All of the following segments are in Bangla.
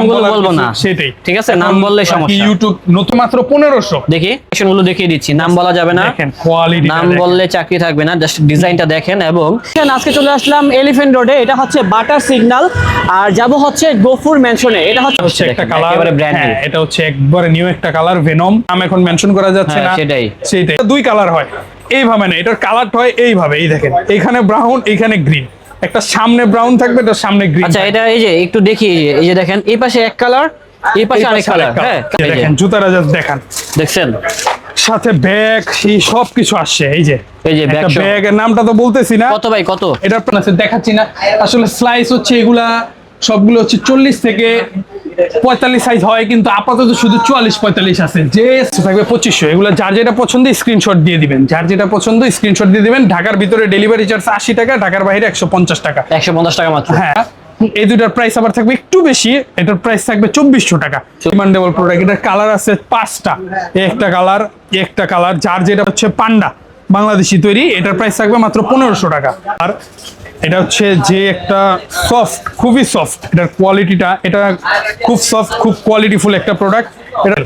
নামগুলো বলব না। সেটাই। ঠিক আছে নাম বললে সমস্যা। ইউটিউব নতুন মাত্র পনেরোশো। দেখি গুলো দেখিয়ে দিচ্ছি। নাম বলা যাবে না। দেখেন কোয়ালিটি নাম বললে চাকরি থাকবে না জাস্ট ডিজাইনটা দেখেন এবং আজকে চলে আসলাম এলিফেন্ট রোডে এটা হচ্ছে বাটার সিগন্যাল আর যাব হচ্ছে গোফুর মেনশনে এটা হচ্ছে একটা কালার একেবারে ব্র্যান্ড এটা হচ্ছে একবারে নিউ একটা কালার ভেনম নাম এখন মেনশন করা যাচ্ছে হ্যাঁ, না। সেটাই। সেটাই। দুই কালার হয়। এইভাবে না এটার কালার হয় এইভাবে। এই দেখেন এখানে ব্রাউন এখানে গ্রিন একটা সামনে ব্রাউন থাকবে তো সামনে গ্রিন আচ্ছা এটা এই যে একটু দেখি এই যে- এই যে দেখেন এই পাশে এক কালার এই পাশে আরেক কালার হ্যাঁ দেখেন জুতারা জাস্ট দেখান। দেখছেন? সাথে ব্যাগ সি সব কিছু আসছে এই যে। এই যে ব্যাগ ব্যাগ এর ব্যাগের নামটা তো বলতেছি না। কত ভাই কত? এটা আছে দেখাচ্ছি না। আসলে স্লাইস হচ্ছে এগুলা সবগুলো হচ্ছে চল্লিশ থেকে পঁয়তাল্লিশ সাইজ হয় কিন্তু আপাতত শুধু চুয়াল্লিশ পঁয়তাল্লিশ আছে। যে থাকবে পঁচিশশো। এগুলো যার যেটা পছন্দ স্ক্রিনশট দিয়ে দিবেন। যার যেটা পছন্দ স্ক্রিনশট দিয়ে দিবেন। ঢাকার ভিতরে ডেলিভারি চার্জ আশি টাকা ঢাকার বাইরে একশো পঞ্চাশ টাকা। একশো পঞ্চাশ টাকা মাত্র। হ্যাঁ এই দুটার প্রাইস আবার থাকবে একটু বেশি এটার প্রাইস থাকবে চব্বিশশো টাকা। ডিমান্ডেবল প্রোডাক্ট এটার কালার আছে পাঁচটা। একটা কালার একটা কালার যার যেটা হচ্ছে পান্ডা বাংলাদেশি তৈরি এটার প্রাইস থাকবে মাত্র পনেরোশো টাকা। আর এটা হচ্ছে যে একটা সফট খুবই সফট এটার কোয়ালিটিটা এটা খুব সফট খুব কোয়ালিটিফুল একটা প্রোডাক্ট এটা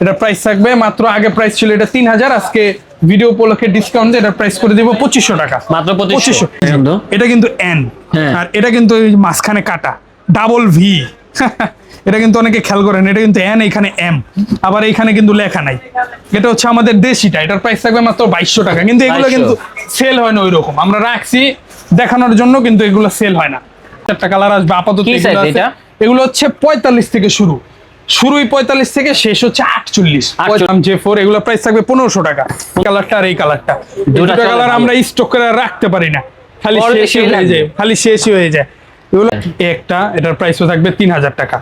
এটার প্রাইস থাকবে মাত্র আগে প্রাইস ছিল এটা তিন হাজার আজকে ভিডিও উপলক্ষে ডিসকাউন্ট দিয়ে এটার প্রাইস করে দিব পঁচিশশো টাকা। মাত্র 2500 পঁচিশশো। এটা কিন্তু এন হ্যাঁ। আর এটা কিন্তু মাঝখানে কাটা। ডাবল ভি এটা কিন্তু অনেকে খেয়াল করেন এটা কিন্তু এন এখানে এম আবার এখানে কিন্তু লেখা নাই। এটা হচ্ছে আমাদের দেশিটা এটার প্রাইস থাকবে মাত্র বাইশশো টাকা। কিন্তু এগুলো কিন্তু সেল হয় না ওই রকম আমরা রাখছি দেখানোর জন্য কিন্তু এগুলো সেল হয় না। চারটা কালার আসবে আপাতত এগুলো হচ্ছে পঁয়তাল্লিশ থেকে শুরু। শুরুই পঁয়তাল্লিশ থেকে শেষ হচ্ছে আটচল্লিশ। 48 জে ফোর এগুলো প্রাইস থাকবে পনেরোশো টাকা। কালারটা আর এই কালারটা দুটা কালার আমরা স্টক করে রাখতে পারি না। খালি শেষই হয়ে যায় খালি শেষই হয়ে যায়। এগুলো একটা এটার প্রাইসও থাকবে তিন হাজার টাকা।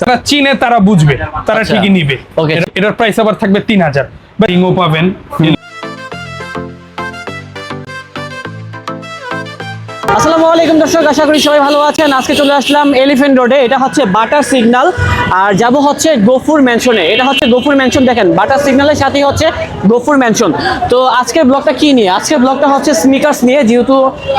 তারা চিনে তারা বুঝবে তারা আচ্ছা। ঠিকই নিবে। এটার প্রাইস আবার থাকবে তিন হাজার বা রিংও পাবেন। আসসালামু আলাইকুম দর্শক, আশা করি সবাই ভালো আছেন। আজকে চলে আসলাম এলিফেন্ট রোডে এটা হচ্ছে বাটার সিগন্যাল আর যাব হচ্ছে গফুর ম্যানশনে এটা হচ্ছে গফুর ম্যানশন দেখেন বাটার সিগনালের সাথেই হচ্ছে গফুর ম্যানশন তো আজকের ব্লগটা কি নিয়ে? আজকের ব্লগটা হচ্ছে স্নিকার্স নিয়ে, যেহেতু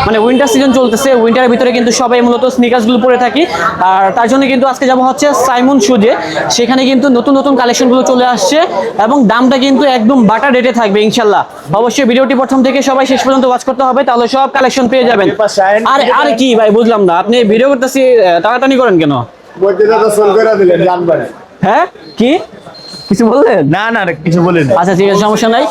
মানে উইন্টার সিজন চলতেছে উইন্টারের ভিতরে কিন্তু সবাই মূলত স্নিকার্সগুলো পরে থাকি। আর তার জন্য কিন্তু আজকে যাব হচ্ছে সাইমন সুজে সেখানে কিন্তু নতুন নতুন কালেকশনগুলো চলে আসছে এবং দামটা কিন্তু একদম বাটার রেটে থাকবে ইনশাল্লাহ অবশ্যই ভিডিওটি প্রথম থেকে সবাই শেষ পর্যন্ত ওয়াচ করতে হবে, তাহলে সব কালেকশন পেয়ে যাবেন। আরে আরে কি ভাই বুঝলাম না। আপনি ভিডিও করতেছি টানাটানি করেন কেন? বইটা তো সোল করে দিলেন জানবেন হ্যাঁ? কি? কিছু বললেন? না না না, কিছু বলেন। আচ্ছা ঠিক আছে সমস্যা নাই।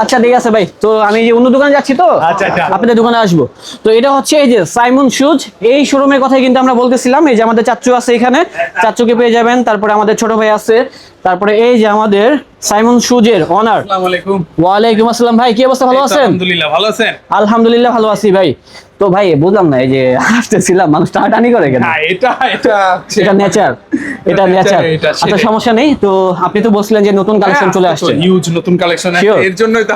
আচ্ছা ঠিক আছে ভাই। তো আমি যে অন্য দোকানে যাচ্ছি তো? আচ্ছা, আচ্ছা। আপনাদের দোকানে আসব। তো এটা হচ্ছে এই যে সাইমন শুজ। এই শোরুমের কথাই কিন্তু আমরা বলতেছিলাম এই যে আমাদের চাচু আছে এখানে। চাচুকে পেয়ে যাবেন তারপরে আমাদের ছোট ভাই আছে। তারপরে এই যে আমাদের সাইমন শুজের অনার ওয়ালাইকুম আসসালাম ভাই কি অবস্থা ভালো আছেন? আলহামদুলিল্লাহ ভালো আছেন? আলহামদুলিল্লাহ ভালো আছি ভাই। তো ভাই বুঝলাম না এই যে হাসতেছিলাম মানুষ টানাটানি করে কেন? হ্যাঁ এটা এটা এটা নেচার এটা নেচার এটা আচ্ছা সমস্যা নেই তো আপনি তো বলছিলেন যে নতুন কালেকশন চলে আসছে। হিউজ নতুন কালেকশন. এর জন্যই তো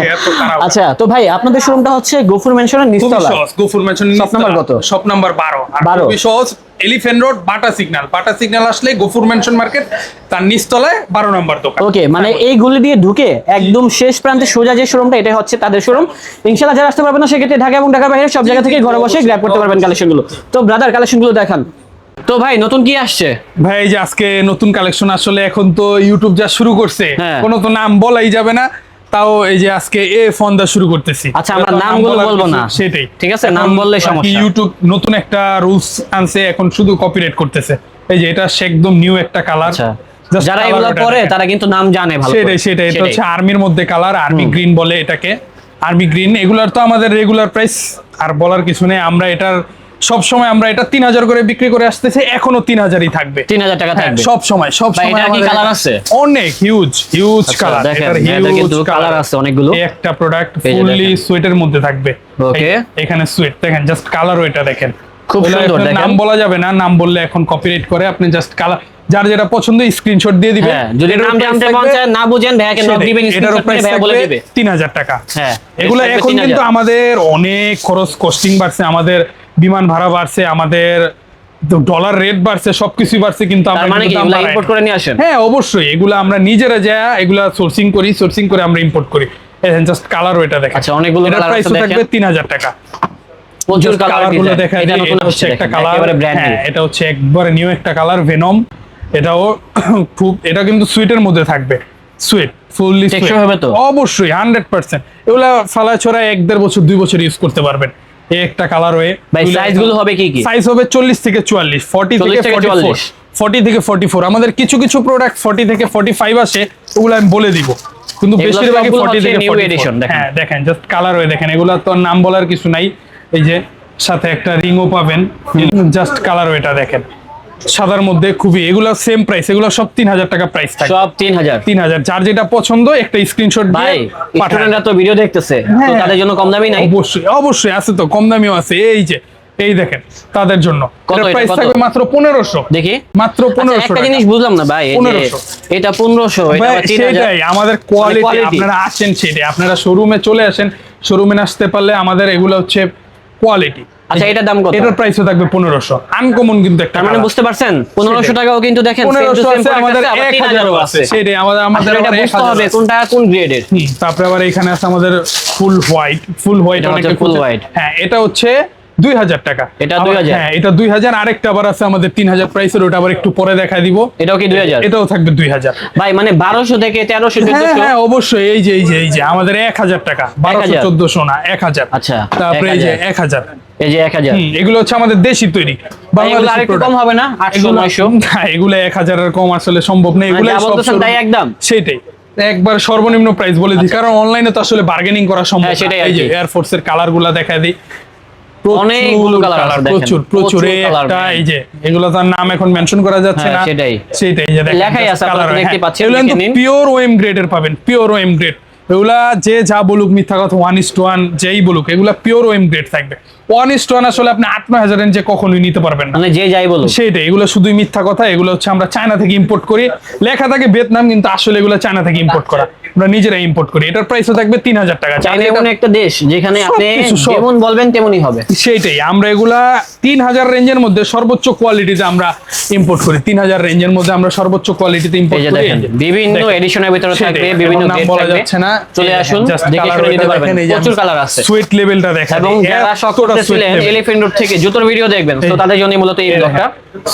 আচ্ছা তো ভাই আপনাদের শোরুমটা হচ্ছে গফুর মেনশনের নিচতলা। Gafur Gafur mansion Shop number কত? শপ নাম্বার বারো। আর 12 খুবই সহজ elephant road Bata signal Bata signal আসলে গোফুর ম্যানশন মার্কেট তার নিচতলায় বারো নম্বর দোকান। ওকে মানে এই গুলি দিয়ে ঢুকে একদম শেষ প্রান্তে সোজা যে শোরুমটা এটা হচ্ছে তাদের শোরুম ইনশাআল্লাহ যারা আসতে পারবেন না সেক্ষেত্রে ঢাকা এবং ঢাকার বাইরে সব জায়গা থেকে ঘরে বসে গ্র্যাব করতে পারবেন কালেকশনগুলো তো ব্রাদার কালেকশনগুলো দেখান। তো ভাই নতুন কি আসছে? ভাই এই যে আজকে নতুন কালেকশন আসলে এখন তো ইউটিউব যা শুরু করছে হ্যাঁ। কোনো তো নাম বলাই যাবে না। তাও এই যে আজকে এ ফোন দা শুরু করতেছি। আচ্ছা, আমরা নাম নামগুলো বলব না। সেটাই। ঠিক আছে, নাম বাকি সমস্যা। ইউটিউব নতুন একটা রুলস আনছে এখন শুধু কপিরাইট করতেছে। এই যে এটা একদম নিউ একটা কালার আচ্ছা যারা এগুলো পরে তারা কিন্তু নাম জানে ভালো সেটাই সেটাই এটা হচ্ছে আর্মির মধ্যে কালার আর্মি গ্রিন বলে এটাকে। আর্মি গ্রিন এগুলার তো আমাদের রেগুলার প্রাইস আর বলার কিছু নেই। আমরা এটার সব সময় আমরা এটা তিন হাজার করে বিক্রি করে আসতেছি এখনও তিন হাজারই থাকবে 3000 টাকা হ্যাঁ, থাকবে সব সময় সব সময় কি colour আছে? অনেক হিউজ হিউজ কালার দেখেন, এটার হিউজ colour আছে অনেকগুলো। একটা প্রোডাক্ট ফুললি। সুইটের মধ্যে থাকবে. এই- এখানে সুইট দেখেন জাস্ট কালারও এটা দেখেন খুব সুন্দর, দেখেন। নাম বলা যাবে না নাম বললে এখন কপিরাইট করে আপনি জাস্ট কালার যার যেটা পছন্দ স্ক্রিনশট দিয়ে দিবেন হ্যাঁ যদি নাম জানতে মন চায় না বুঝেন ভাইয়াকে নক দিবেন স্ক্রিনশট করে ভাইয়া বলে দিবে তিন হাজার টাকা হ্যাঁ, এগুলো এখন কিন্তু আমাদের অনেক খরচ কস্টিং বাড়ছে আমাদের বিমান ভাড়া বাড়ছে আমাদের ডলার রেট বাড়ছে সবকিছুই বাড়ছে কিন্তু আমরা মানে কি এগুলা ইম্পোর্ট করে নিয়ে আসেন? হ্যাঁ অবশ্যই এগুলো আমরা নিজেরা যা এগুলা সোর্সিং করি সোর্সিং করে আমরা ইম্পোর্ট করি। জাস্ট কালার দেখেন। আচ্ছা, অনেকগুলো colour প্রাইস থাকবে দেখেন। তিন হাজার টাকা। প্রচুর কালারগুলো দেখা এটা নতুন হচ্ছে একটা কালার একেবারে ব্র্যান্ড হ্যাঁ এটা হচ্ছে একবারে নিউ একটা কালার ভেনম এটাও খুব এটা কিন্তু সুইটের মধ্যে থাকবে। সুইট ফুললি হবে তো? অবশ্যই হান্ড্রেড পার্সেন্ট এগুলা ফালা ছড়া এক দেড় বছর দুই বছর ইউজ করতে পারবেন। এই একটা কালার হয়ে ভাই সাইজগুলো হবে কি কি? সাইজ হবে চল্লিশ থেকে চুয়াল্লিশ ফর্টি 40 থেকে থেকে ফর্টি 44 ফর্টি থেকে ফর্টি ফোর আমাদের কিছু কিছু প্রোডাক্ট ফর্টি থেকে ফর্টি ফাইভ আসে ওগুলো আমি বলে দিব। কিন্তু বেশিরভাগই সবগুলো ফর্টি হচ্ছে থেকে new 44 হ্যাঁ দেখেন জাস্ট কালার হয়ে দেখেন এগুলো তো আর নাম বলার কিছু নাই। এই যে সাথে একটা রিংও পাবেন। জাস্ট কালার ওয়েটা দেখেন। সাদার মধ্যে খুবই এগুলো সেম প্রাইস এগুলো সব তিন হাজার টাকা প্রাইস থাকে। সব তিন হাজার তিন হাজার যার যেটা পছন্দ একটা স্ক্রিনশট ভাই স্টুডেন্টরা তো ভিডিও দেখতেছে তো হ্যাঁ। তাদের জন্য কম দামি নাই? অবশ্যই অবশ্যই আছে তো কম দামিও আছে এই যে এই দেখেন তাদের জন্য। প্রাইস থাকবে মাত্র দেখি। মাত্র আচ্ছা, একটা জিনিস বুঝলাম না ভাই এই 1500 এটা সেটাই আমাদের কোয়ালিটি আপনারা আসেন সেটাই আপনারা শোরুমে চলে আসেন শোরুমে আসতে পারলে আমাদের এগুলো হচ্ছে কোয়ালিটি আচ্ছা এটার দাম কত? এটার প্রাইসও থাকবে পনেরোশো। আনকমন কিন্তু একটা মানে বুঝতে পারছেন? পনেরোশো টাকাও কিন্তু দেখেন আমাদের আছে, আবার এক 3000 হাজারও ও আছে। সেটাই আমাদের আমাদের এটা বুঝতে হবে। কোনটা কোন গ্রেডের তারপরে আবার এখানে আছে আমাদের ফুল হোয়াইট ফুল হোয়াইট অনেকে full খুঁজে- হ্যাঁ এটা হচ্ছে দুই হাজার টাকা। এটা আবার- 2000 হ্যাঁ এটা দুই হাজার আরেকটা আবার আছে আমাদের তিন হাজার প্রাইসের ওটা আবার একটু পরে দেখা দিব। এটাও কি দুই হাজার? এটাও থাকবে দুই হাজার। ভাই মানে বারোশো থেকে তেরোশো হ্যাঁ হ্যাঁ অবশ্যই এই যে এই যে এই যে আমাদের এক হাজার টাকা। বারোশো 1000 চোদ্দশো না এক হাজার। আচ্ছা, তারপরে এই যে এক হাজার। এই যে এক হাজার। হুম, এগুলো হচ্ছে আমাদের দেশি তৈরি। এগুলো আরেকটু কম হবে না? আটশো এগুলো নয়শো? না, এগুলো এক হাজারের কম আসলে সম্ভব না এগুলো যা বলতেছেন তাই একদম? সেটাই একবার সর্বনিম্ন প্রাইস বলে দিই কারণ অনলাইনে তো আসলে বার্গেনিং করা সম্ভব হ্যাঁ, না। এই যে এয়ারফোর্স এর কালারগুলা দেখা দিই। প্রচুর অনেকগুলো আছে প্রচুর প্রচুর একটা এই যে এগুলো তার নাম এখন মেনশন করা যাচ্ছে হ্যাঁ, না। সেটাই। সেটাই যে দেখেন লেখাই আছে, আপনারা দেখতে পাচ্ছেন, এগুলো পিওর ওএম গ্রেডের পাবেন পিওর ওএম গ্রেড এগুলা যে যা বলুক মিথ্যা কথা ওয়ান ইস টু ওয়ান যেই বলুক এগুলা পিওর ওএম গ্রেড থাকবে। ওয়ান ইস টু ওয়ান আসলে আপনি আট নয় হাজার রেঞ্জে কখনোই নিতে পারবেন না। মানে যে যাই বলো সেইটাই এগুলো শুধুই মিথ্যা কথা এগুলো হচ্ছে আমরা চায়না থেকে ইম্পোর্ট করি। লেখা থাকে ভিয়েতনাম কিন্তু আসলে এগুলো চায়না থেকে ইম্পোর্ট করা। আমরা নিজেরা ইম্পোর্ট করি। এটার প্রাইসও থাকবে তিন হাজার টাকা চাইনা এমন একটা দেশ যেখানে আপনি যেমন বলবেন তেমনই হবে। সেইটাই আমরা এগুলা তিন হাজার রেঞ্জের মধ্যে সর্বোচ্চ কোয়ালিটিতে আমরা ইম্পোর্ট করি। তিন হাজার রেঞ্জের মধ্যে আমরা সর্বোচ্চ কোয়ালিটিতে ইম্পোর্ট করি। বিভিন্ন এডিশনের ভিতরে থাকবে বিভিন্ন নাম বলা যাচ্ছে না। চলে আসুন দেখে শুনে নিতে পারবেন। প্রচুর কালার আছে। সুইট লেভেলটা দেখেন এবং যারা শখ করতেছিলেন এলিফেন্ট রোড থেকে জুতোর ভিডিও দেখবেন। তো তাদের জন্য মূলত এই ব্লগটা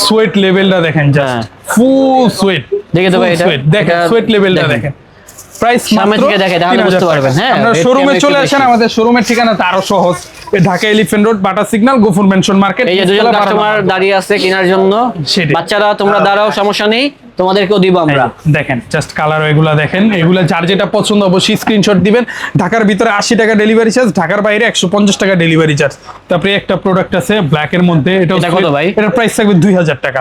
সুইট লেভেলটা দেখেন। জাস্ট ফুল সুইট দেখে তো ভাই এটা? দেখেন সুইট লেভেলটা দেখেন। প্রাইস সামনে থেকে দেখে, তাহলে বুঝতে পারবেন, হ্যাঁ, আপনারা শোরুমে চলে আসেন আমাদের শোরুমের ঠিকানা তো আরও সহজ। Dhaka elephant road Bata signal Gafur mansion market এই যে দুজন কাস্টমার দাঁড়িয়ে আছে কেনার জন্য। বাচ্চারা তোমরা দাঁড়াও সমস্যা নেই তোমাদেরকেও দিব আমরা। দেখেন জাস্ট কালার এগুলা দেখেন এগুলা যার যেটা পছন্দ অবশ্যই স্ক্রিনশট দিবেন। ঢাকার ভিতরে আশি টাকা ডেলিভারি চার্জ ঢাকার বাইরে একশো পঞ্চাশ টাকা ডেলিভারি চার্জ তারপরে একটা প্রোডাক্ট আছে ব্ল্যাক এর মধ্যে এটা এটা কত ভাই? এটার প্রাইস থাকবে দুই হাজার টাকা।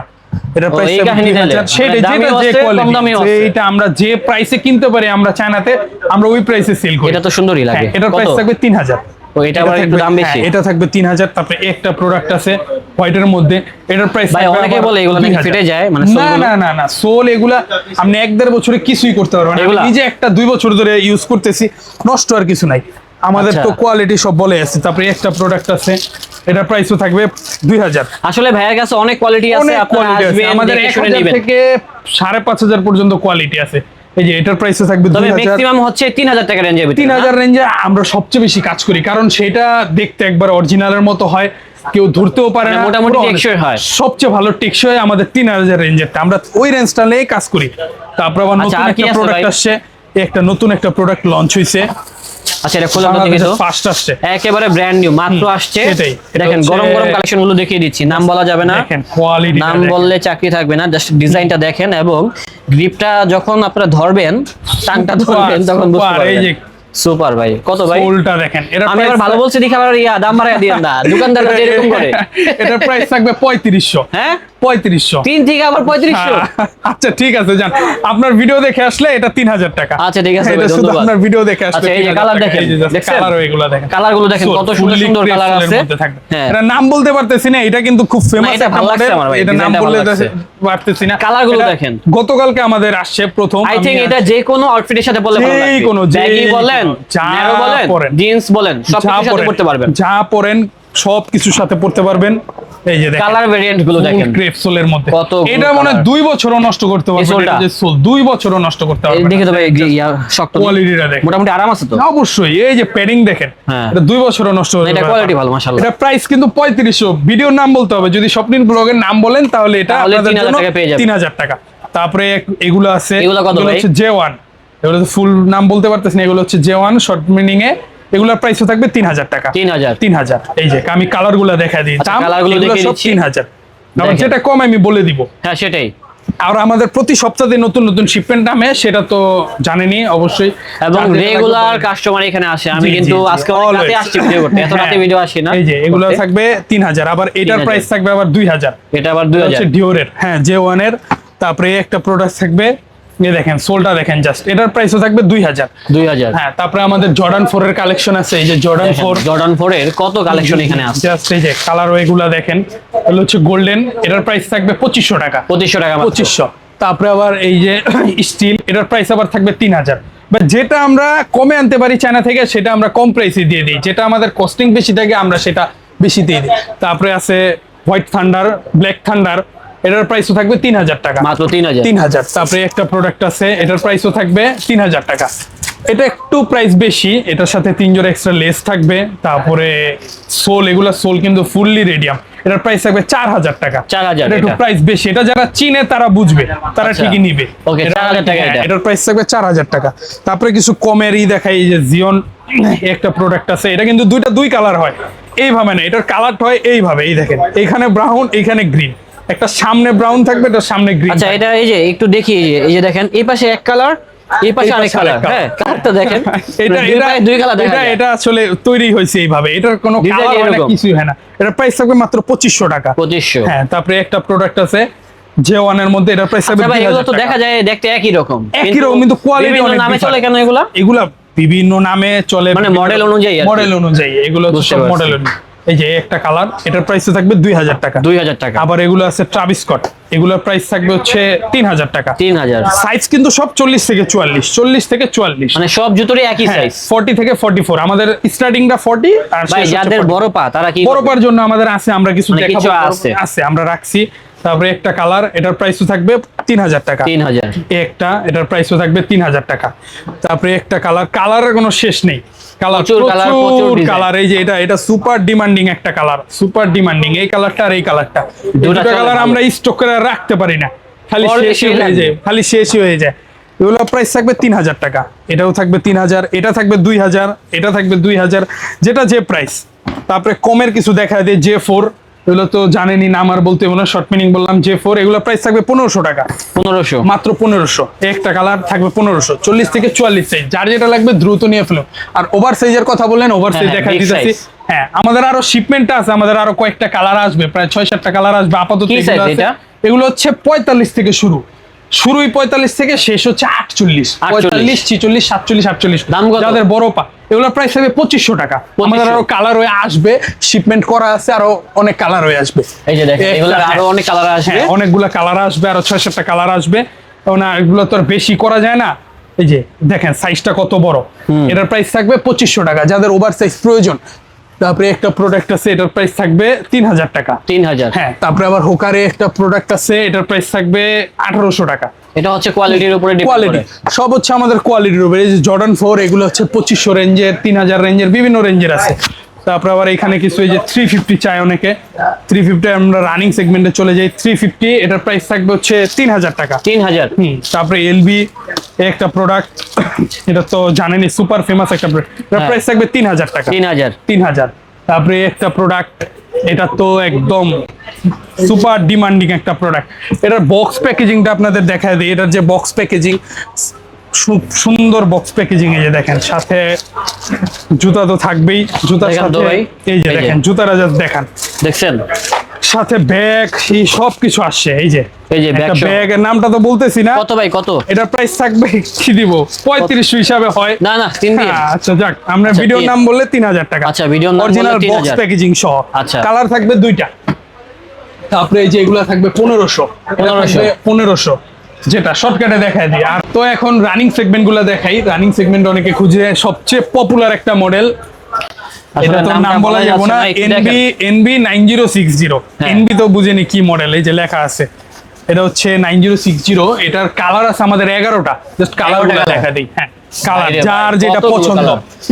এটার প্রাইস এই কাহিনী তাহলে? সেটাই যেটা যে কোয়ালিটি এইটা আমরা যে প্রাইসে কিনতে পারি আমরা চায়নাতে আমরা ওই প্রাইসে সেল করি। এটা তো সুন্দরই লাগে। এটার প্রাইস থাকবে তিন হাজার। ও, এটা আবার একটু দাম বেশি। এটা থাকবে তিন হাজার তারপরে একটা প্রোডাক্ট আছে হোয়াইটের মধ্যে। এটার প্রাইস ভাই, অনেকে বলে এগুলো নাকি ফেটে যায়, মানে না না না না সোল এগুলা আপনি এক দেড় বছরে কিছুই করতে পারবেন না। নিজে একটা দুই বছর ধরে ইউজ করতেছি নষ্ট আর কিছু নাই। আমাদের আচ্ছা। তো কোয়ালিটি সব বলে আছে। তারপরে একটা প্রোডাক্ট আছে এটার প্রাইসও থাকবে দুই হাজার। আসলে ভাইয়ের কাছে অনেক কোয়ালিটি আছে আপনারা আসবেন আমাদের দেখে এক শুনে হাজার নেবেন। থেকে সাড়ে পাঁচ হাজার পর্যন্ত কোয়ালিটি আছে। এই যে এটার প্রাইসও থাকবে তবে ম্যাক্সিমাম হচ্ছে তিন হাজার টাকা না? হাজার রেঞ্জে আমরা সবচেয়ে বেশি কাজ করি কারণ সেটা দেখতে একবার অরিজিনালের মতো হয় কেউ ধরতেও পারে না মোটামুটি টেকসই হয়। সবচেয়ে ভালো টেকসই আমাদের তিন হাজার রেঞ্জেরটা আমরা ওই রেঞ্জটা নিয়ে কাজ করি। তারপর আবার আচ্ছা, নতুন একটা প্রোডাক্ট আসছে একটা নতুন একটা প্রোডাক্ট লঞ্চ হয়েছে আচ্ছা এটা খোলা দেখি তো ফার্স্ট আসছে। একেবারে ব্র্যান্ড নিউ মাত্র আসছে। দেখেন গরম গরম কালেকশনগুলো দেখিয়ে দিচ্ছি নাম বলা যাবে না। দেখেন কোয়ালিটি নাম বললে চাকরি থাকবে না জাস্ট ডিজাইনটা দেখেন এবং গ্রিপটা যখন আপনারা ধরবেন টানটা ধরবেন তখন বুঝতে পারবেন। সুপার ভাই কত ভাই? ফুলটা দেখেন এটা আমি আবার ভালো বলছি দেখে আবার ইয়া দাম বাড়ায় দিয়েন না। দোকানদার এরকম করে। এটার প্রাইস থাকবে পঁয়ত্রিশশো। হ্যাঁ? পঁয়ত্রিশশো। তিন থেকে আবার পঁয়ত্রিশশো? আচ্ছা ঠিক আছে যান। আপনার ভিডিও দেখে আসলে এটা তিন হাজার টাকা। আচ্ছা, ঠিক আছে এটা শুধু আপনার ভিডিও দেখে আসলে আচ্ছা, এই যে 3000 দেখেন, এই যে just দেখছেন? colour এগুলো দেখেন। Colour গুলো দেখেন, কত সুন্দর সুন্দর crystal আছে। মধ্যে থাকবে। হ্যাঁ। এটা নাম বলতে পারতেছি না এটা কিন্তু খুব ফেমাস এটা ভালো লাগছে আমার ভাই, এটা নাম বলতে পারতেছি না। Colour গুলো দেখেন। গতকালকে আমাদের আসছে প্রথম আই এটা যে কোনো আউটফিটের সাথে বলে ভালো যে কোনো, যে ব্যাগি বলেন ন্যারো বলেন। জিন্স বলেন সব কিছুর সাথে পড়তে পারবেন। যা পরেন সব কিছুর সাথে পড়তে পারবেন। এই যে কালার ভেরিয়েন্টগুলো দেখেন। ক্রেপ সোলের মধ্যে। কত এটা মনে দুই বছরও নষ্ট করতে পারবে এটা যে সোল দুই বছরও নষ্ট করতে পারবে দেখে তো ভাই ইয়া শক্ত কোয়ালিটিটা দেখেন। মোটামুটি আরাম আছে তো? অবশ্যই এই যে প্যাডিং দেখেন হ্যাঁ। এটা দুই বছরও নষ্ট হয়ে এটা quality ভালো, মাশাআল্লাহ। এটা প্রাইস কিন্তু পঁয়ত্রিশশো ভিডিওর নাম বলতে হবে। যদি স্বপ্নিল ব্লগের নাম বলেন তাহলে এটা আপনাদের জন্য টাকা পেয়ে যাবেন। তিন হাজার টাকা। তারপরে এগুলো আছে এগুলো হচ্ছে জে ওয়ান এগুলো ফুল নাম বলতে পারতেছি না এগুলো হচ্ছে জে ওয়ান শর্ট মিনিং এ এগুলোর প্রাইসও থাকবে তিন হাজার টাকা। তিন হাজার তিন হাজার এই যে আমি কালারগুলো দেখা দিই। আচ্ছা, গুলো। তিন হাজার যেটা কম আমি বলে দিব। হ্যাঁ সেটাই। আর আমাদের প্রতি সপ্তাহে নতুন নতুন শিপমেন্ট নামে সেটা তো জানেনই অবশ্যই। এবং রেগুলার কাস্টমার এখানে আসে। আমি কিন্তু আজকে অনেক রাতে আসছি ভিডিও করতে। এত রাতে হ্যাঁ। ভিডিও আসি না এই যে এগুলো থাকবে তিন হাজার আবার এটার প্রাইস থাকবে আবার দুই হাজার এটা আবার দুই হাজার হচ্ছে ডিওরের হ্যাঁ জে ওয়ানের তারপরে একটা প্রোডাক্ট থাকবে এই দেখেন সোলটা দেখেন জাস্ট এটার প্রাইসও থাকবে দুই হাজার। দুই হাজার। হ্যাঁ তারপরে আমাদের জর্ডান ফোর এর কালেকশন আছে এই যে জর্ডান ফোর জর্ডান ফোর এর কত কালেকশন এখানে আছে? জাস্ট এই যে কালার এগুলা দেখেন। এগুলো হচ্ছে গোল্ডেন এটার প্রাইস থাকবে পঁচিশশো টাকা। পঁচিশশো টাকা। পঁচিশশো। তারপরে আবার এই যে স্টিল এটার প্রাইস আবার থাকবে তিন হাজার। বা যেটা আমরা কমে আনতে পারি চায়না থেকে সেটা আমরা কম প্রাইসে দিয়ে দিই। যেটা আমাদের কস্টিং বেশি থাকে আমরা সেটা বেশি দিয়ে দিই। তারপরে আছে হোয়াইট থান্ডার ব্ল্যাক থান্ডার এটার প্রাইসও থাকবে তিন হাজার টাকা। মাত্র তিন হাজার। তিন হাজার। তারপরে একটা প্রোডাক্ট আছে এটার প্রাইসও থাকবে তিন হাজার টাকা। এটা একটু প্রাইস বেশি এটার সাথে তিন জোড়া এক্সট্রা লেস থাকবে তারপরে সোল এগুলা সোল কিন্তু ফুললি রেডিয়াম এটার প্রাইস থাকবে চার হাজার টাকা। 4000 এটা একটু প্রাইস বেশি। এটা যারা চিনে তারা বুঝবে তারা আচ্ছা। ঠিকই নিবে। Okay, এটা- 4000 টাকা হ্যাঁ, এটা। এটার প্রাইস থাকবে চার হাজার টাকা। তারপরে কিছু কমেরই দেখাই এই যে জিওন একটা প্রোডাক্ট আছে। এটা কিন্তু দুইটা দুই কালার হয়। এইভাবে না এটার কালারটা হয় এইভাবে এই দেখেন। এখানে ব্রাউন এখানে গ্রিন একটা সামনে ব্রাউন থাকবে এটা সামনে গ্রিন আচ্ছা এটা এই যে একটু দেখি এই যে- এই যে দেখেন এই পাশে এক কালার এই পাশে আরেক কালার হ্যাঁ কালারটা দেখেন। এটা এটা দুই কালার এটা এটা আসলে তৈরি হয়েছে এইভাবে। এটার কোনো কালার হয় না। কিছুই হয় না। এটার প্রাইস থাকবে মাত্র পঁচিশশো টাকা। পঁচিশশো। হ্যাঁ তারপরে একটা প্রোডাক্ট আছে জে ওয়ানের মধ্যে এটা প্রাইস থাকবে আচ্ছা ভাই এগুলো তো দেখা যায় দেখতে একই রকম। একই রকম কিন্তু কোয়ালিটি অনেক নামে চলে কেন এগুলা? এগুলা বিভিন্ন নামে চলে মানে মডেল অনুযায়ী মডেল অনুযায়ী। এগুলো সব মডেল অনুযায়ী। এই যে একটা কালার এটার প্রাইস থাকবে দুই হাজার টাকা। দুই হাজার টাকা। আবার এগুলো আছে ট্রাভিস স্কট এগুলোর প্রাইস থাকবে হচ্ছে তিন হাজার টাকা। তিন হাজার। সাইজ কিন্তু সব চল্লিশ থেকে চুয়াল্লিশ চল্লিশ থেকে চুয়াল্লিশ। মানে সব জুতোরই একই সাইজ ফর্টি থেকে ফর্টি ফোর আমাদের স্টার্টিংটা ফর্টি আর যাদের বড় পা তারা কি বড় পার জন্য আমাদের আছে আমরা কিছু মানে দেখাবো। আছে। আছে আমরা রাখছি। তারপরে একটা কালার এটার প্রাইসও থাকবে তিন হাজার টাকা। তিন হাজার। একটা এটার প্রাইসও থাকবে তিন হাজার টাকা। তারপরে একটা কালার কালারের কোনো শেষ নেই। কালার প্রচুর colour, প্রচুর প্রচুর design। কালার এই যে এটা এটা সুপার ডিমান্ডিং একটা কালার সুপার ডিমান্ডিং এই কালারটা আর এই কালারটা দুটো কালার আমরা স্টক করে রাখতে পারি না। খালি শেষই হয়ে যায় খালি শেষই হয়ে যায়। এগুলো প্রাইস থাকবে তিন হাজার টাকা। এটাও থাকবে তিন হাজার এটা থাকবে দুই হাজার এটা থাকবে দুই হাজার যেটা যে প্রাইস তারপরে কমের কিছু দেখা দেয় জে ফোর এগুলো তো জানেনি না আমার বলতে মনে শর্ট মিনিং বললাম জে ফোর এগুলো প্রাইস থাকবে পনেরোশো টাকা। পনেরোশো। মাত্র পনেরোশো। একটা কালার থাকবে পনেরোশো। চল্লিশ থেকে চুয়াল্লিশ সাইজ যার যেটা লাগবে দ্রুত নিয়ে ফেলো আর ওভার সাইজের কথা বললেন ওভার সাইজ হ্যাঁ, দেখা দিতেছি। হ্যাঁ আমাদের আরও শিপমেন্ট আছে আমাদের আরও কয়েকটা কালার আসবে প্রায় ছয় সাতটা কালার আসবে আপাতত? এগুলো হচ্ছে পঁয়তাল্লিশ থেকে শুরু। শুরুই পঁয়তাল্লিশ থেকে শেষ হচ্ছে আটচল্লিশ। 48 পঁয়তাল্লিশ ছিচল্লিশ সাতচল্লিশ আটচল্লিশ। দাম? যাদের বড় পা এগুলোর প্রাইস হবে পঁচিশশো টাকা। আমাদের আরও কালার হয়ে আসবে শিপমেন্ট করা আছে আরও অনেক কালার হয়ে আসবে। এই যে দেখেন এগুলো আরও অনেক কালার আসবে। হ্যাঁ, অনেকগুলা কালার আসবে আরও ছয় সাতটা কালার আসবে। না এগুলো তো আর বেশি করা যায় না। এই যে দেখেন সাইজটা কত বড়। এটার প্রাইস থাকবে পঁচিশশো টাকা। যাদের ওভার সাইজ প্রয়োজন তারপরে একটা প্রোডাক্ট আছে এটার প্রাইস থাকবে তিন হাজার টাকা। তিন হাজার হ্যাঁ তারপরে আবার হোকারে একটা প্রোডাক্ট আছে এটার প্রাইস থাকবে আঠারোশো টাকা। এটা হচ্ছে কোয়ালিটির উপরে কোয়ালিটি সব হচ্ছে আমাদের কোয়ালিটির উপরে। এই যে জর্ডান ফোর এগুলো হচ্ছে পঁচিশশো রেঞ্জের তিন হাজার রেঞ্জের বিভিন্ন রেঞ্জের আছে। তারপরে আবার এখানে কিছু এই যে থ্রি ফিফটি চাই অনেকে। থ্রি ফিফটি আমরা রানিং সেগমেন্টে চলে যাই। থ্রি ফিফটি এটার প্রাইস থাকবে হচ্ছে তিন হাজার টাকা। তিন হাজার। হুম তারপরে এলবি একটা প্রোডাক্ট এটা তো জানেনই সুপার ফেমাস একটা প্রোডাক্ট এটার হ্যাঁ। প্রাইস থাকবে তিন হাজার টাকা। তিন হাজার। তিন হাজার। তারপরে একটা প্রোডাক্ট এটা তো একদম সুপার ডিমান্ডিং একটা প্রোডাক্ট এটার বক্স প্যাকেজিংটা আপনাদের দেখায় দিই। এটার যে বক্স প্যাকেজিং সুন্দর বক্স প্যাকেজিং এই যে দেখেন সাথে জুতা তো থাকবেই জুতার সাথে ভাই। এই যে দেখেন জুতারা জাস্ট দেখান। দেখছেন? সাথে ব্যাগ সেই সব কিছু আসছে এই যে। এই যে সহ। ব্যাগের নামটা তো বলতেছি না। কত ভাই কত? এটার প্রাইস থাকবে কি দিব? পঁয়ত্রিশশো হিসাবে হয়। না না তিন দিন হ্যাঁ, আচ্ছা যাক আমরা আচ্ছা, ভিডিওর নাম বললে তিন হাজার টাকা। আচ্ছা, ভিডিওর নাম বললে অরিজিনাল 3000 বক্স প্যাকেজিং সহ। আচ্ছা। কালার থাকবে দুইটা। তারপরে এই যে এগুলো থাকবে পনেরোশো। 1500 পনেরোশো। যেটা শর্টকাটে দেখায় দিই আর তো এখন রানিং সেগমেন্টগুলো দেখাই। রানিং সেগমেন্ট অনেকে খুঁজে সবচেয়ে পপুলার একটা মডেল এটা তো নাম বলা যাবে না। NB NB nine zero six zero. NB তো বুঝেনি কি মডেল এই যে লেখা আছে। এটা হচ্ছে নাইন জিরো সিক্স জিরো এটার কালার আছে আমাদের এগারোটা। জাস্ট কালার দেখা দিই। হ্যাঁ। কালার যার যেটা পছন্দ।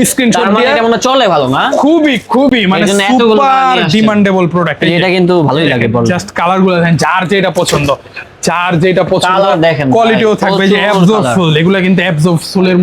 স্ক্রিনশট মানে দিয়ে এটা মনে চলে ভালো না? খুবই খুবই মানে সুপার ডিমান্ডেবল প্রোডাক্ট এটা কিন্তু ভালোই লাগে বল জাস্ট কালারগুলো দেখেন যার যেটা পছন্দ যার যেটা পছন্দ দেখেন কোয়ালিটিও থাকবে যে এগুলো কিন্তু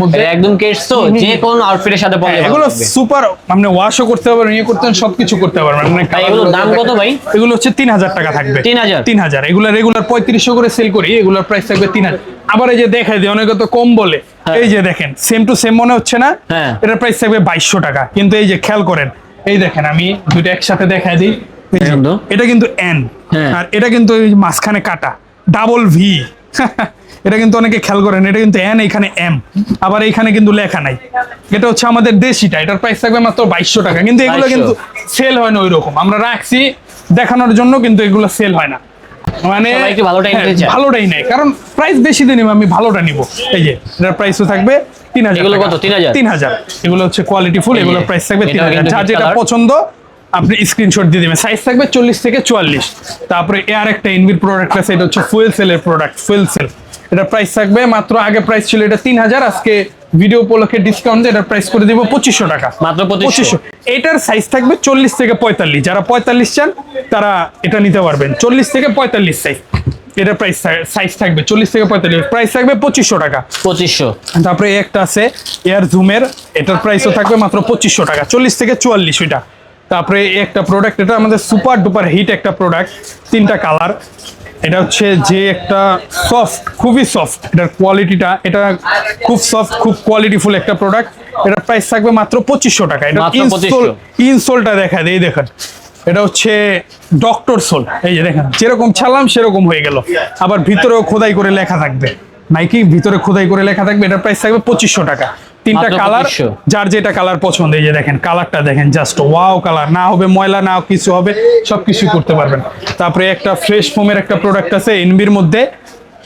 মধ্যে একদম কেটছো যে কোন আউটফিটের সাথে পরলে হ্যাঁ, এগুলো সুপার আপনি ওয়াশও করতে পারবেন ইয়ে করতে সবকিছু করতে পারবেন। মানে ভাই, এগুলোর দাম কত ভাই? এগুলো হচ্ছে তিন হাজার টাকা থাকবে। 3000? তিন হাজার। এগুলো রেগুলার পঁয়ত্রিশশো করে সেল করি এগুলোর প্রাইস থাকবে তিন হাজার। আবার এই যে দেখাই দিই অনেকে তো কম বলে। এই যে দেখেন সেম টু সেম মনে হচ্ছে না? হ্যাঁ। এটার প্রাইস থাকবে বাইশশো টাকা। কিন্তু এই যে খেয়াল করেন এই দেখেন আমি দুটো একসাথে দেখাই দিই। এটা কিন্তু এন হ্যাঁ। আর এটা কিন্তু মাঝখানে কাটা। ডাবল ভি এটা কিন্তু অনেকে খেয়াল করেন এটা কিন্তু এন এখানে এম আবার এখানে কিন্তু লেখা নাই। এটা হচ্ছে আমাদের দেশিটা। এটার প্রাইস থাকবে মাত্র বাইশশো টাকা। কিন্তু এগুলো কিন্তু সেল হয় না ওই রকম আমরা রাখছি দেখানোর জন্য কিন্তু এগুলো সেল হয় না। মানে ভালোটাই নেই কারণ প্রাইস বেশি দিয়ে আমি ভালোটা নিব। এই যে এটার প্রাইসও থাকবে তিন হাজার এগুলো কত? 3000? তিন হাজার। এগুলো হচ্ছে কোয়ালিটি ফুল এগুলোর প্রাইস থাকবে তিন হাজার। যার যেটা পছন্দ আপনি স্ক্রিনশট দিয়ে দিবেন। সাইজ থাকবে চল্লিশ থেকে চুয়াল্লিশ। তারপরে এর একটা ইনভির প্রোডাক্ট আছে এটা হচ্ছে ফুয়েল সেলের প্রোডাক্ট ফুয়েল সেল এটা প্রাইস থাকবে মাত্র আগে প্রাইস ছিল এটা তিন হাজার আজকে ভিডিও উপলক্ষে ডিসকাউন্ট দিয়ে এটার প্রাইস করে দিব পঁচিশশো টাকা। মাত্র 2500 এটার সাইজ থাকবে চল্লিশ থেকে পঁয়তাল্লিশ। যারা পঁয়তাল্লিশ চান তারা এটা নিতে পারবেন। চল্লিশ থেকে পঁয়তাল্লিশ সাইজ এটার প্রাইস সাইজ থাকবে চল্লিশ থেকে পঁয়তাল্লিশ। প্রাইস থাকবে পঁচিশশো টাকা। পঁচিশশো। তারপরে একটা আছে এয়ার জুমের এটার প্রাইসও থাকবে মাত্র পঁচিশশো টাকা। চল্লিশ থেকে চুয়াল্লিশ ওইটা তারপরে একটা প্রোডাক্ট এটা আমাদের সুপার ডুপার হিট একটা প্রোডাক্ট তিনটা কালার এটা হচ্ছে যে একটা সফট খুবই সফট এটার কোয়ালিটিটা এটা খুব সফট খুব কোয়ালিটিফুল একটা প্রোডাক্ট এটার প্রাইস থাকবে মাত্র পঁচিশশো টাকা। এটা ইনসোল 2500 ইনসোলটা দেখা দেয় দেখেন। এটা হচ্ছে ডক্টর সোল এই যে দেখেন যেরকম ছাড়লাম সেরকম হয়ে গেল। আবার ভিতরেও খোদাই করে লেখা থাকবে। নাইকি ভিতরে খোদাই করে লেখা থাকবে। এটার প্রাইস থাকবে পঁচিশশো টাকা। তিনটা কালার যার যেটা কালার পছন্দ এই যে দেখেন কালারটা দেখেন জাস্ট ওয়াও কালার না হবে ময়লা না কিছু হবে সব কিছু করতে পারবেন। তারপরে একটা ফ্রেশ ফোমের একটা প্রোডাক্ট আছে এনবির মধ্যে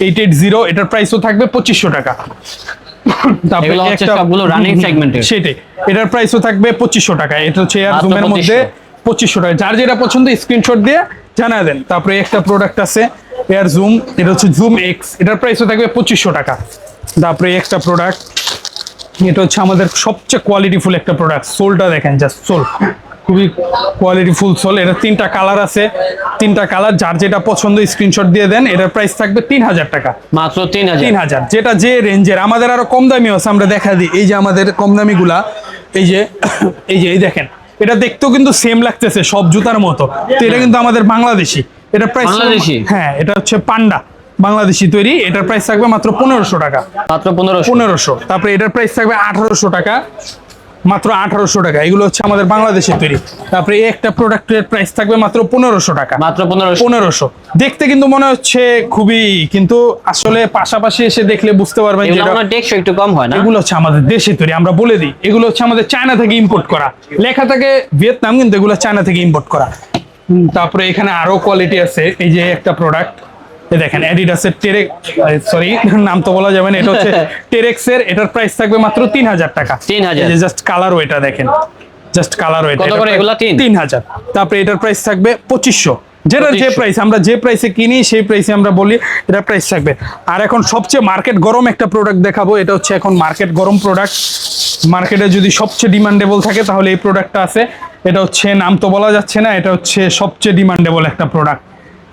এইট এইট জিরো এটার প্রাইসও থাকবে পঁচিশশো টাকা। এগুলো হচ্ছে সবগুলো এর। সেটাই। এটার প্রাইসও থাকবে পঁচিশশো টাকা এটা হচ্ছে এয়ার জুমের মধ্যে 2500 পঁচিশশো টাকা যার যেটা পছন্দ স্ক্রিনশট দিয়ে জানা দেন। তারপরে একটা প্রোডাক্ট আছে এয়ার জুম এটা হচ্ছে জুম এক্স এটার প্রাইসও থাকবে পঁচিশশো টাকা। তারপরে একটা প্রোডাক্ট এটা হচ্ছে আমাদের সবচেয়ে কোয়ালিটিফুল একটা প্রোডাক্ট সোলটা দেখেন জাস্ট সোল খুবই কোয়ালিটিফুল সোল এটা তিনটা কালার আছে। তিনটা কালার যার যেটা পছন্দ স্ক্রিনশট দিয়ে দেন। এটার প্রাইস থাকবে তিন হাজার টাকা। মাত্র তিন হাজার তিন হাজার যেটা যে রেঞ্জের আমাদের আরও কম দামি আছে আমরা দেখা দিই। এই যে আমাদের কম দামি গুলা এই যে এই যে এই দেখেন। এটা দেখতেও কিন্তু সেম লাগতেছে সব জুতার মতো। তো এটা কিন্তু আমাদের বাংলাদেশি। এটা প্রাইস বাংলাদেশি? হ্যাঁ এটা হচ্ছে পান্ডা। বাংলাদেশি তৈরি। এটার প্রাইস থাকবে মাত্র পনেরোশো টাকা। মাত্র পনেরোশো। পনেরোশো। তারপরে এটার প্রাইস থাকবে আঠারোশো টাকা। মাত্র আঠারোশো টাকা। এগুলো হচ্ছে আমাদের বাংলাদেশের তৈরি। তারপরে একটা প্রোডাক্টের প্রাইস থাকবে মাত্র পনেরোশো টাকা। মাত্র পনেরোশো। পনেরোশো। দেখতে কিন্তু মনে হচ্ছে খুবই কিন্তু আসলে পাশাপাশি এসে দেখলে বুঝতে পারবেন একটু কম হয় না? এগুলো হচ্ছে আমাদের দেশে তৈরি। আমরা বলে দিই এগুলো হচ্ছে আমাদের চায়না থেকে ইম্পোর্ট করা। লেখা থাকে ভিয়েতনাম কিন্তু এগুলো চায়না থেকে ইম্পোর্ট করা। হুম, তারপরে এখানে আরও কোয়ালিটি আছে। এই যে একটা প্রোডাক্ট দেখেন অ্যাডিডাসের টেরেক সরি নাম তো বলা যাবে না এটা হচ্ছে টেরেক্সের এটার প্রাইস থাকবে মাত্র তিন হাজার টাকা। 3000 জাস্ট কালার ওইটা দেখেন জাস্ট কালার ওইটা কত করে এগুলা? তিন? তিন হাজার। তারপরে এটার প্রাইস থাকবে পঁচিশশো। যেটার যে প্রাইস আমরা যে প্রাইসে কিনি সেই প্রাইসে আমরা বলি এটা প্রাইস থাকবে। আর এখন সবচেয়ে মার্কেট গরম একটা প্রোডাক্ট দেখাবো এটা হচ্ছে এখন মার্কেট গরম প্রোডাক্ট মার্কেটে যদি সবচেয়ে ডিমান্ডেবল থাকে তাহলে এই প্রোডাক্টটা আছে। এটা হচ্ছে নাম তো বলা যাচ্ছে না এটা হচ্ছে সবচেয়ে ডিমান্ডেবল একটা প্রোডাক্ট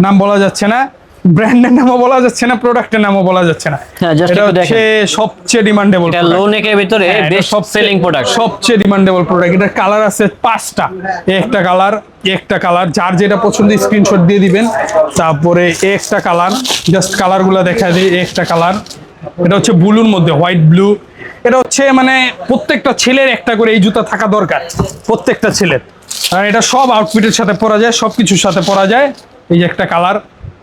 নাম বলা যাচ্ছে না ব্র্যান্ডের নামও বলা যাচ্ছে না প্রোডাক্টের নামও বলা যাচ্ছে না। হ্যাঁ, এটা হচ্ছে সবচেয়ে ডিমান্ডেবল এটা লো নেকের ভিতরে বেস্ট সবচেয়ে- সেলিং প্রোডাক্ট সবচেয়ে ডিমান্ডেবল প্রোডাক্ট এটার কালার আছে পাঁচটা। একটা কালার একটা কালার যার যেটা পছন্দ স্ক্রিনশট দিয়ে দিবেন। তারপরে একটা কালার জাস্ট কালারগুলো দেখা দিই একটা কালার এটা হচ্ছে ব্লুর মধ্যে হোয়াইট ব্লু এটা হচ্ছে মানে প্রত্যেকটা ছেলের একটা করে এই জুতা থাকা দরকার প্রত্যেকটা ছেলের। আর এটা সব আউটফিটের সাথে পরা যায় সব কিছুর সাথে পরা যায়। এই যে একটা কালার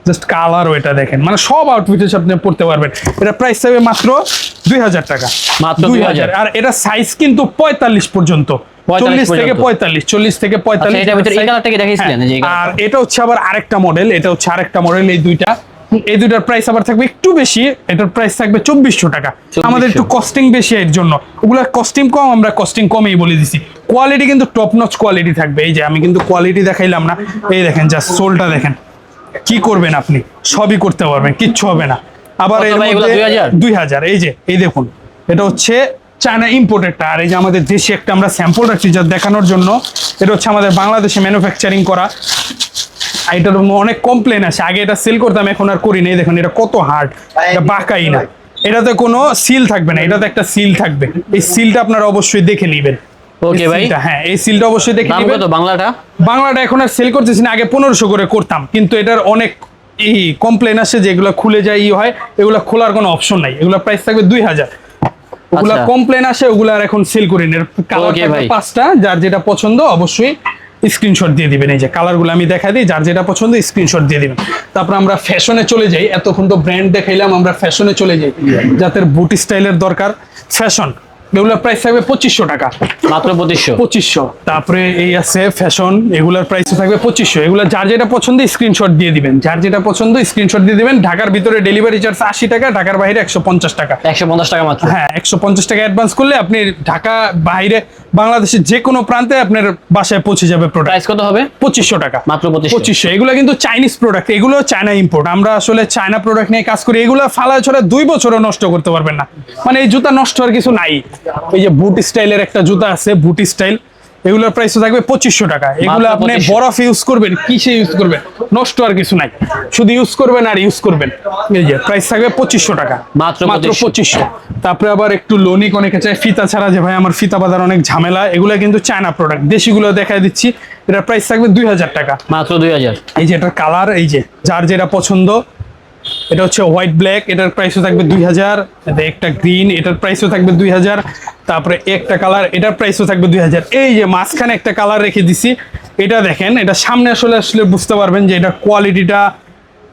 জাস্ট কালার ওইটা দেখেন। মানে সব আউটফিটের সাথে আপনি পড়তে পারবেন। এটা প্রাইস থাকবে মাত্র দুই হাজার টাকা। মাত্র 2000 আর এটা সাইজ কিন্তু পঁয়তাল্লিশ পর্যন্ত। 45 চল্লিশ থেকে। পঁয়তাল্লিশ চল্লিশ থেকে পঁয়তাল্লিশ আর এটা হচ্ছে আবার আরেকটা মডেল এটা হচ্ছে আরেকটা মডেল এই দুইটা। এই দুটার প্রাইস আবার থাকবে একটু বেশি এটার প্রাইস থাকবে চব্বিশশো টাকা। আমাদের একটু কস্টিং বেশি এর জন্য। ওগুলা কস্টিং কম আমরা কস্টিং কমেই বলে দিছি। কোয়ালিটি কিন্তু টপ নচ কোয়ালিটি থাকবে। এই যে আমি কিন্তু কোয়ালিটি দেখাইলাম না। এই দেখেন জাস্ট সোলটা দেখেন। কি করবেন আপনি? সবই করতে পারবেন কিচ্ছু হবে না। আবার এর মধ্যে 2000? দুই হাজার এই যে এই দেখুন। এটা হচ্ছে চায়না ইম্পোর্টেডটা আর এই যে আমাদের দেশে একটা আমরা স্যাম্পল রাখছি যা দেখানোর জন্য এটা হচ্ছে আমাদের বাংলাদেশে ম্যানুফ্যাকচারিং করা। আর এটার অনেক কমপ্লেন আছে। আগে এটা সেল করতাম এখন আর করি না। এই দেখুন এটা কত হার্ড এটা বাঁকাই না। এটাতে কোনো সিল থাকবে না। এটাতে একটা সিল থাকবে। এই সিলটা আপনারা অবশ্যই দেখে নেবেন। Okay, ভাই। হ্যাঁ এই সিলটা অবশ্যই দেখে নেবেন। কত বাংলাটা? বাংলাটা এখন আর সেল করতেছি না আগে পনেরোশো করে করতাম। কিন্তু এটার অনেক ই কমপ্লেন আসে যে এগুলো খুলে যায় ই হয় এগুলো খোলার কোনো অপশন নাই। এগুলো প্রাইস থাকবে দুই হাজার। ওগুলা আচ্ছা। কমপ্লেন আসে ওগুলো আর এখন সেল করি না কালার। পাঁচটা যার যেটা পছন্দ অবশ্যই স্ক্রিনশট দিয়ে দিবেন। এই যে কালারগুলো আমি দেখা দিই যার যেটা পছন্দ স্ক্রিনশট দিয়ে দিবেন। তারপর আমরা ফ্যাশনে চলে যাই। এতক্ষণ তো ব্র্যান্ড দেখাইলাম আমরা ফ্যাশনে চলে যাই। যাদের বুটি স্টাইলের দরকার। ফ্যাশন এগুলোর প্রাইস থাকবে পঁচিশশো টাকা। মাত্র পঁচিশশো? পঁচিশশো। তারপরে এই আছে ফ্যাশন এগুলোর প্রাইস থাকবে পঁচিশশো। এগুলো যার যেটা পছন্দ স্ক্রিনশট দিয়ে দিবেন। যার যেটা পছন্দ স্ক্রিনশট দিয়ে দিবেন। ঢাকার ভিতরে ডেলিভারি চার্জ আশি টাকা ঢাকার বাইরে একশো পঞ্চাশ টাকা। একশো পঞ্চাশ টাকা মাত্র? হ্যাঁ একশো পঞ্চাশ টাকা অ্যাডভান্স করলে আপনি ঢাকা বাইরে বাংলাদেশের যে কোনো প্রান্তে আপনার বাসায় পৌঁছে যাবে প্রোডাক্ট প্রাইস কত হবে? পঁচিশশো টাকা। মাত্র 2500 পঁচিশশো। এগুলো কিন্তু চাইনিজ প্রোডাক্ট এগুলো চায়না ইম্পোর্ট আমরা আসলে চায়না প্রোডাক্ট নিয়ে কাজ করি। এগুলো ফালা ছড়া দুই বছরও নষ্ট করতে পারবেন না। মানে এই জুতা নষ্ট হওয়ার কিছু নাই। এই যে বুট স্টাইলের একটা জুতা আছে বুটি স্টাইল এগুলোর প্রাইস থাকবে পঁচিশশো টাকা। এগুলো আপনি বরফ ইউজ করবেন কিসে ইউজ করবেন? নষ্ট আর কিছু নাই। শুধু ইউজ করবেন আর ইউজ করবেন। এই যে প্রাইস থাকবে পঁচিশশো টাকা। মাত্র মাত্র পঁচিশশো। তারপরে আবার একটু লোনিক অনেকে চায় ফিতা ছাড়া যে ভাই আমার ফিতা বাঁধার অনেক ঝামেলা এগুলো কিন্তু চায়না প্রোডাক্ট দেশিগুলো দেখাই দিচ্ছি এটার প্রাইস থাকবে দুই হাজার টাকা। মাত্র দুই হাজার। এই যে এটার কালার এই যে যার যেটা পছন্দ এটা হচ্ছে হোয়াইট ব্ল্যাক এটার প্রাইসও থাকবে দুই হাজার। একটা গ্রিন এটার প্রাইসও থাকবে দুই হাজার। তারপরে একটা কালার এটার প্রাইসও থাকবে দুই হাজার। এই যে মাঝখানে একটা কালার রেখে দিছি এটা দেখেন এটা সামনে আসলে আসলে বুঝতে পারবেন যে এটা কোয়ালিটিটা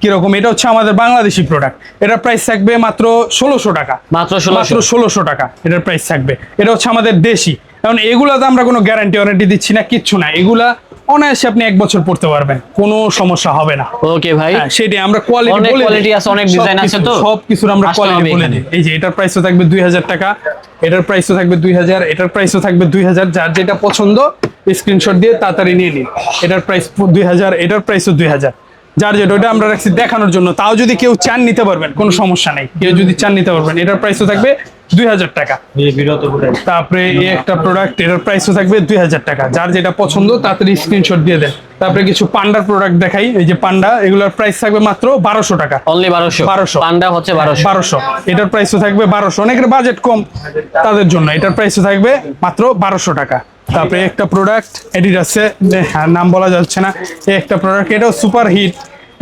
কীরকম। এটা হচ্ছে আমাদের বাংলাদেশি প্রোডাক্ট এটার প্রাইস থাকবে মাত্র ষোলোশো টাকা। মাত্র 1600 মাত্র ষোলোশো টাকা এটার প্রাইস থাকবে। এটা হচ্ছে আমাদের দেশি। এখন এগুলাতে আমরা কোনো গ্যারান্টি ওয়ারেন্টি দিচ্ছি না কিচ্ছু না। এগুলা অনায়াসে আপনি এক বছর পড়তে পারবেন কোনো সমস্যা হবে না। ওকে ভাই। হ্যাঁ সেটাই আমরা কোয়ালিটি বলে quality আছে, অনেক ডিজাইন আছে তো। সব কিছুর আমরা কোয়ালিটি বলে দিই। এই যে এটার প্রাইসও থাকবে দুই হাজার টাকা এটার প্রাইসও থাকবে দুই হাজার এটার প্রাইসও থাকবে দুই হাজার যার যেটা পছন্দ স্ক্রিনশট দিয়ে তাড়াতাড়ি নিয়ে নিন। এটার প্রাইস দুই হাজার এটার প্রাইসও দুই হাজার। যার যেটা ওটা আমরা রাখছি দেখানোর জন্য। তাও যদি কেউ চান নিতে পারবেন কোনো সমস্যা নেই। কেউ যদি চান নিতে পারবেন এটার প্রাইসও থাকবে দুই হাজার টাকা। তারপরে এই একটা প্রোডাক্ট এটার প্রাইসও থাকবে দুই হাজার টাকা। যার যেটা পছন্দ তাড়াতাড়ি স্ক্রিনশট দিয়ে দেন। তারপরে কিছু পান্ডার প্রোডাক্ট দেখাই এই যে পান্ডা এগুলোর প্রাইস থাকবে মাত্র বারোশো টাকা। অনলি বারোশো। 1200 পান্ডা হচ্ছে বারোশো। বারোশো। এটার প্রাইসও থাকবে বারোশো। অনেকের বাজেট কম তাদের জন্য। এটার প্রাইসও থাকবে মাত্র বারোশো টাকা। তারপরে একটা প্রোডাক্ট এডিডাসে নাম বলা যাচ্ছে না। এই একটা প্রোডাক্ট এটাও সুপার হিট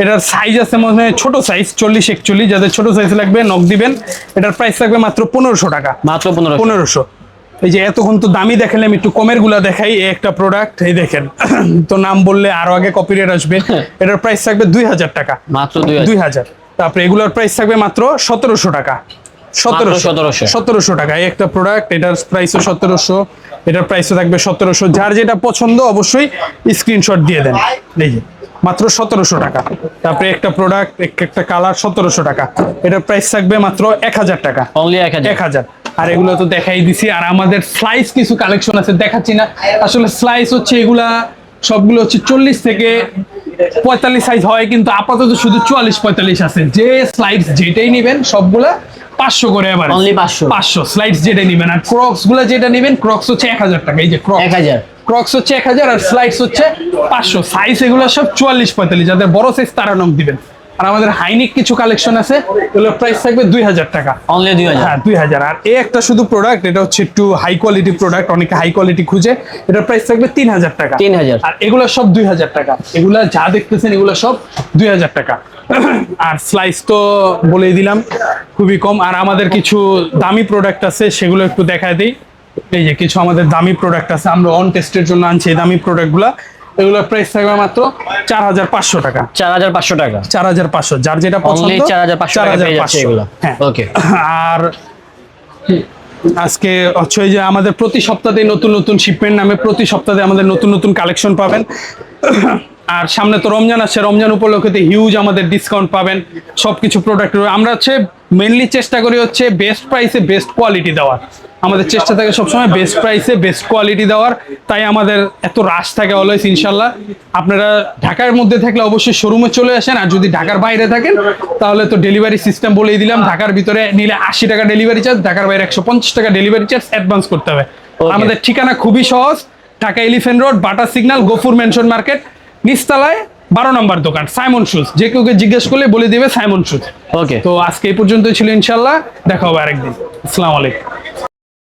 এটার সাইজ আছে মনে হয় ছোট সাইজ চল্লিশ একচল্লিশ যাদের ছোট সাইজ লাগবে নখ দিবেন। এটার প্রাইস থাকবে মাত্র পনেরোশো টাকা। মাত্র পনেরো পনেরোশো। এই যে এতক্ষণ তো দামি দেখালাম একটু কমেরগুলা দেখাই এই একটা প্রোডাক্ট এই দেখেন। তো নাম বললে আরও আগে কপিরাইট আসবে। এটার প্রাইস থাকবে দুই হাজার টাকা। মাত্র দুই হাজার। তারপরে এগুলোর প্রাইস থাকবে মাত্র সতেরোশো টাকা। সতেরোশো। 1700 সতেরোশো। টাকা। একটা প্রোডাক্ট এটার প্রাইসও সতেরোশো এটার প্রাইসও থাকবে সতেরোশো। যার যেটা পছন্দ অবশ্যই স্ক্রিনশট দিয়ে দেন। এই যে মাত্র সতেরোশো টাকা। তারপরে একটা প্রোডাক্ট একটা কালার সতেরোশো টাকা। এটার প্রাইস থাকবে মাত্র এক হাজার টাকা। অনলি এক হাজার। আর এগুলো তো দেখাই দিছি। আর আমাদের স্লাইস কিছু কালেকশন আছে দেখাচ্ছি না। আসলে স্লাইস হচ্ছে এগুলা সবগুলো হচ্ছে চল্লিশ থেকে পঁয়তাল্লিশ সাইজ হয় কিন্তু আপাতত শুধু চুয়াল্লিশ পঁয়তাল্লিশ আছে। যে স্লাইডস যেটাই নিবেন সবগুলা পাঁচশো করে এবার অনলি পাঁচশো। পাঁচশো। স্লাইডস যেটা নিবেন আর ক্রক্সগুলো যেটা নিবেন ক্রক্স হচ্ছে এক হাজার টাকা এই যে ক্রক্স এক হাজার। ক্রক্স হচ্ছে এক হাজার আর স্লাইডস হচ্ছে পাঁচশো। সাইজ এগুলো সব চুয়াল্লিশ পঁয়তাল্লিশ যাদের বড় সাইজ তারা নক দিবেন। আর আমাদের হাইনিক কিছু কালেকশন আছে এগুলোর প্রাইস থাকবে দুই হাজার টাকা। অনলি দুই হাজার। হ্যাঁ দুই হাজার। আর এই একটা শুধু প্রোডাক্ট এটা হচ্ছে একটু হাই কোয়ালিটি প্রোডাক্ট অনেকে হাই কোয়ালিটি খুঁজে এটার প্রাইস থাকবে তিন হাজার টাকা। 3000 আর এগুলো সব দুই হাজার টাকা। এগুলা যা দেখতেছেন এগুলো সব দুই হাজার টাকা। আর স্লাইস তো বলেই দিলাম খুবই কম। আর আমাদের কিছু দামি প্রোডাক্ট আছে সেগুলো একটু দেখায় দিই। এই যে কিছু আমাদের দামি প্রোডাক্ট আছে আমরা অন টেস্টের জন্য আনছি এই দামি প্রোডাক্টগুলো এগুলোর প্রাইস থাকবে মাত্র চার হাজার পাঁচশো টাকা। চার হাজার পাঁচশো টাকা। চার হাজার পাঁচশো যার যেটা পছন্দ 4500 টাকা পেয়ে যাচ্ছে 4500 এগুলো। হ্যাঁ। Okay. আর আজকে হচ্ছে যে আমাদের প্রতি সপ্তাহে নতুন নতুন শিপমেন্ট নামে প্রতি সপ্তাহে আমাদের নতুন নতুন কালেকশন পাবেন। আর সামনে তো রমজান আছে রমজান উপলক্ষে হিউজ আমাদের ডিসকাউন্ট পাবেন। সবকিছু প্রোডাক্ট আমরা হচ্ছে মেনলি চেষ্টা করি হচ্ছে বেস্ট প্রাইসে বেস্ট কোয়ালিটি দেওয়ার। আমাদের চেষ্টা থাকে সবসময় বেস্ট প্রাইসে বেস্ট কোয়ালিটি দেওয়ার। তাই আমাদের এত রাশ থাকে অলওয়েজ ইনশাল্লাহ। আপনারা ঢাকার মধ্যে থাকলে অবশ্যই শোরুমে চলে আসেন। আর যদি ঢাকার বাইরে থাকেন তাহলে তো ডেলিভারি সিস্টেম বলেই দিলাম ঢাকার ভিতরে নিলে আশি টাকা ডেলিভারি চার্জ ঢাকার বাইরে একশো পঞ্চাশ টাকা ডেলিভারি চার্জ অ্যাডভান্স করতে হবে। আমাদের ঠিকানা খুবই সহজ ঢাকা এলিফেন্ট রোড বাটার সিগন্যাল গোফুর মেনশন মার্কেট নিচতলায় বারো নম্বর দোকান সাইমন শুজ। যে কেউ জিজ্ঞেস করলে বলে দিবে সাইমন শুজ। ওকে তো আজকে এই পর্যন্তই ছিল ইনশাল্লাহ দেখা হবে আরেকদিন। আসসালামু আলাইকুম।